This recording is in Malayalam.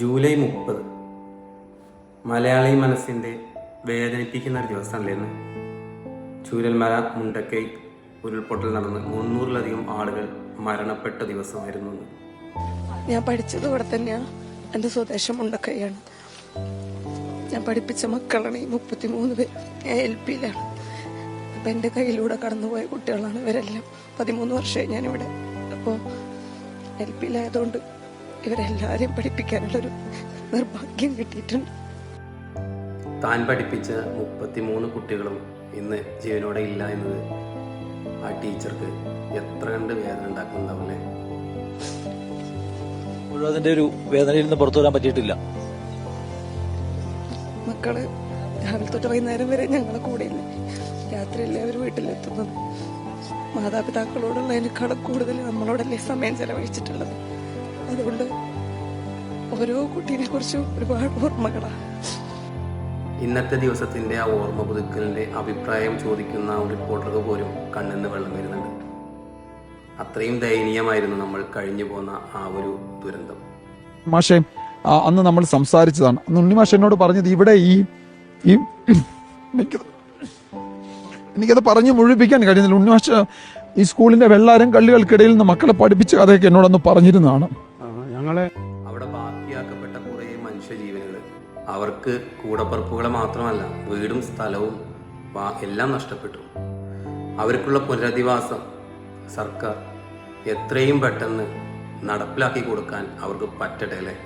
ജൂലൈ മുപ്പത്. മലയാളി മനസ്സിന്റെ വേദനിപ്പിക്കുന്ന ഒരു ദിവസമല്ലേ ഇന്ന്? ചൂരൽമല മുണ്ടക്കൈ ഉരുൾപൊട്ടൽ നടന്ന് മുന്നൂറിലധികം ആളുകൾ മരണപ്പെട്ട ദിവസമായിരുന്നു ഞാൻ പഠിച്ചത് ഇവിടെ തന്നെയാണ് എന്റെ സ്വദേശം മുണ്ടക്കൈയാണ്. ഞാൻ പഠിപ്പിച്ച മക്കളാണ് ഈ മുപ്പത്തിമൂന്ന് പേര്. ഞാൻ എൽ പിയിലാണ്. അപ്പം എന്റെ കയ്യിലൂടെ കടന്നുപോയ കുട്ടികളാണ് ഇവരെല്ലാം. പതിമൂന്ന് വർഷമായി ഞാനിവിടെ. അപ്പോൾ എൽ പിയിലായതുകൊണ്ട് ഇവരെല്ലാവരെയും പഠിപ്പിക്കാനുള്ളൊരു നിർഭാഗ്യം കിട്ടിയിട്ടുണ്ട്. താൻ പഠിപ്പിച്ച മുപ്പത്തിമൂന്ന് കുട്ടികളും ഇന്ന് ജീവനോടെ ഇല്ല എന്നത് ആ ടീച്ചർക്ക് എത്ര കണ്ട് വേദന ഉണ്ടാക്കുന്നുണ്ടാവില്ലേ ഒരു വേദനയിൽ നിന്ന് പുറത്തു വരാൻ പറ്റിയിട്ടില്ല. മക്കൾ രാവിലെ തൊട്ട് വൈകുന്നേരം വരെ ഞങ്ങളെ കൂടെ രാത്രിയല്ലേ എല്ലാവരും വീട്ടിലെത്തുന്നത് മാതാപിതാക്കളോടുള്ളതിനേക്കാളും കൂടുതൽ നമ്മളോടല്ലേ സമയം ചെലവഴിച്ചിട്ടുള്ളത്? അതുകൊണ്ട് ഓരോ കുട്ടീനെ കുറിച്ചും ഒരുപാട് ഓർമ്മകളാണ് ഇന്നത്തെ ദിവസത്തിന്റെ ആ ഓർമ്മ പുതുക്കലിന്റെ അഭിപ്രായം ചോദിക്കുന്ന ആ റിപ്പോർട്ടർക്ക് പോലും കണ്ണെന്ന് വെള്ളം വരുന്നുണ്ട്. അത്രയും ദയനീയമായിരുന്നു നമ്മൾ കഴിഞ്ഞു പോന്ന ആ ഒരു ദുരന്തം. മാഷേ അന്ന് നമ്മൾ സംസാരിച്ചതാണ്. അന്ന് ഉണ്ണിമാഷ എന്നോട് പറഞ്ഞത് ഇവിടെ ഈ ഈ എനിക്കത് എനിക്കത് പറഞ്ഞ് മുഴുവിപ്പിക്കാൻ കഴിയുന്നില്ല ഉണ്ണിമാഷ ഈ സ്കൂളിന്റെ വെള്ളാരം കള്ളികൾക്കിടയിൽ നിന്ന് മക്കളെ പഠിപ്പിച്ച കഥയൊക്കെ എന്നോടൊന്ന് പറഞ്ഞിരുന്നതാണ്. ഞങ്ങളെ അവിടെ ബാക്കിയാക്കപ്പെട്ട കുറേ മനുഷ്യജീവനുകൾ അവർക്ക് കൂടപ്പറപ്പുകളെ മാത്രമല്ല വീടും സ്ഥലവും എല്ലാം നഷ്ടപ്പെട്ടു. അവർക്കുള്ള പുനരധിവാസം സർക്കാർ എത്രയും പെട്ടെന്ന് നടപ്പിലാക്കി കൊടുക്കാൻ അവർക്ക് പറ്റട്ടെ